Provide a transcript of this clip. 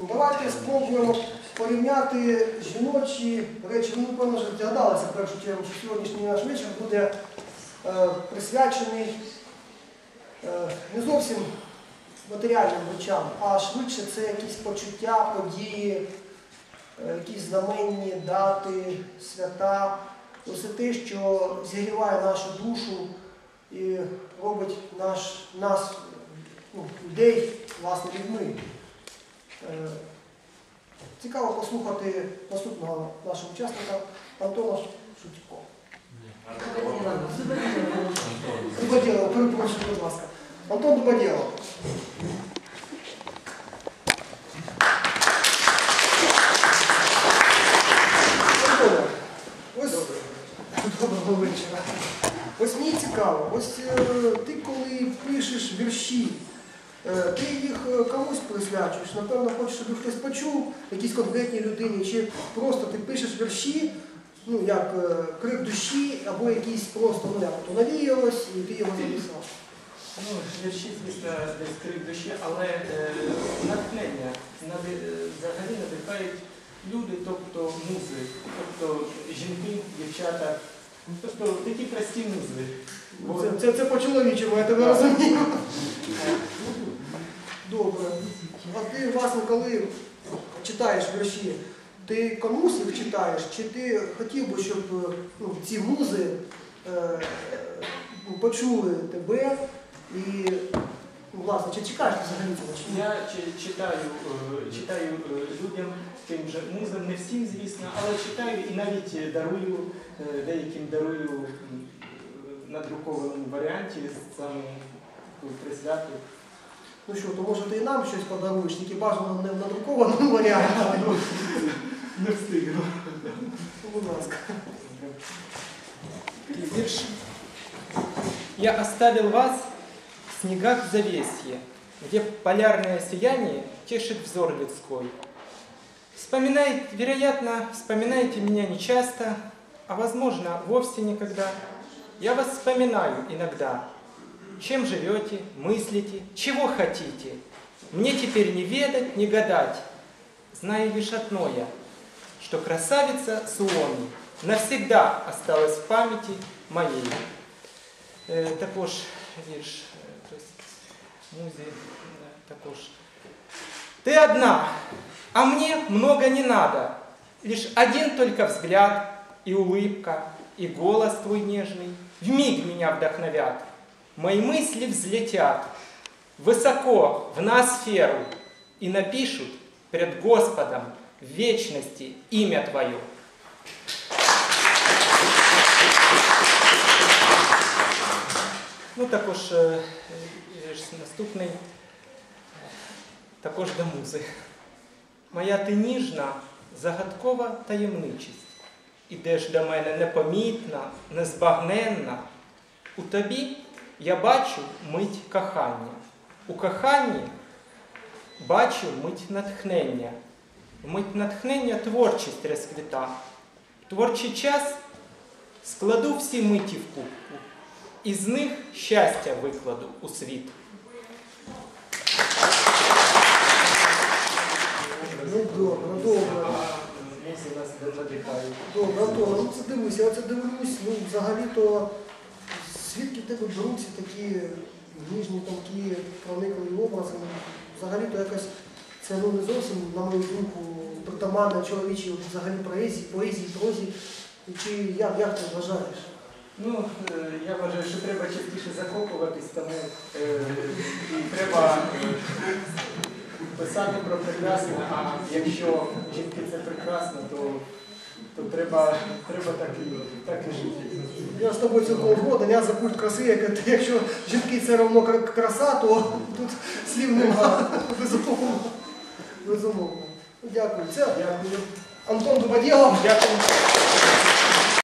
давайте спробуємо порівняти жіночі речі. Ви, напевно, вже здогадалися в першу чергу, що сьогоднішній наш вечір буде е, присвячений е, не зовсім матеріальним речам, а швидше це якісь почуття, події, е, якісь знаменні дати, свята. Усе те, що зігріває нашу душу і робить наш, нас, ну, людей, власне, людьми. Е, Цікаво послухати наступного нашого учасника Антона Шутько. Дубадєлов, перепрошую, будь ласка. Антон Дубадєлов. Доброго вечора. Ось мені цікаво, ось е, ти коли пишеш вірші, ти їх е, комусь присвячуєш, напевно, хочеш, щоб хтось почув, якійсь конкретній людині, чи просто ти пишеш вірші, ну як е, крик душі, або якийсь просто, ну як то навіялось, і ти його записав. Ну, вірші, звісно, десь крик душі, але е, натхнення нади- е, взагалі надихають люди, тобто музи, тобто жінки, дівчата, тобто такі прості музи. Бо, Це, це, це по-чоловічому, я тебе розумію. Добре. А ти, власне, коли читаєш вірші, ти комусь їх читаєш, чи ти хотів би, щоб е, ну, ці музи е, ну, почули тебе і, ну, власне, чи чекаєш ти взагалі цього? Я чи- читаю, е, читаю е, людям, тим же музам, не всім, звісно, але читаю і навіть дарую, деяким дарую м, е, на варіанті саме присвяту. Ну що, то може ти і нам щось подаруєш, тільки бажано не в надрукованому варіанті. Ну, Не встигну. Будь ласка. Вирш. Я оставил вас в снегах завесье, где полярное сияние тешит взор людской. Вспоминаете, вероятно, вспоминаете меня нечасто, а возможно, вовсе никогда. Я вас вспоминаю иногда. чем живете, мыслите, чего хотите? Мне теперь не ведать, не гадать. Знаю лишь одно я, что красавица Суоми навсегда осталась в памяти моей. Е, також вірш, е, тобто, музі, е, також. Ты одна, а мне много не надо. Лишь один только взгляд и улыбка, и голос твой нежный в миг меня вдохновят. Мои мысли взлетят высоко в ноосферу и напишут пред Господом в вечности имя Твое. Ну, також е, наступний, е, також до музи. Моя ти ніжна, загадкова таємничість. Ідеш до мене непомітна, незбагненна. У тобі я бачу мить кохання. У коханні бачу мить натхнення. Мить натхнення творчість розквіта. Творчий час складу всі миті в кубку. Із них щастя викладу у світ. Ну добре, добре. Добре, Антон, ну це дивись, я це дивлюсь, ну взагалі-то звідки в тебе беруться такі ніжні, тонкі, проникливі образи. Взагалі-то якось це ну, не зовсім, на мою думку, притаманне чоловічій взагалі поезії, поезії, прозі. Чи як, як ти вважаєш? Ну, е, я вважаю, що треба частіше закопуватись, тому е, і треба е, писати про прекрасне, а якщо жінки це прекрасно, то, то треба, треба так, і, так і жити. Я з тобою цілком згоден, я за культ краси, як, якщо жінки це равно краса, то тут слів немає. Безумовно. Безумовно. Дякую. Це Дякую. Антон Дубадєлов. Дякую.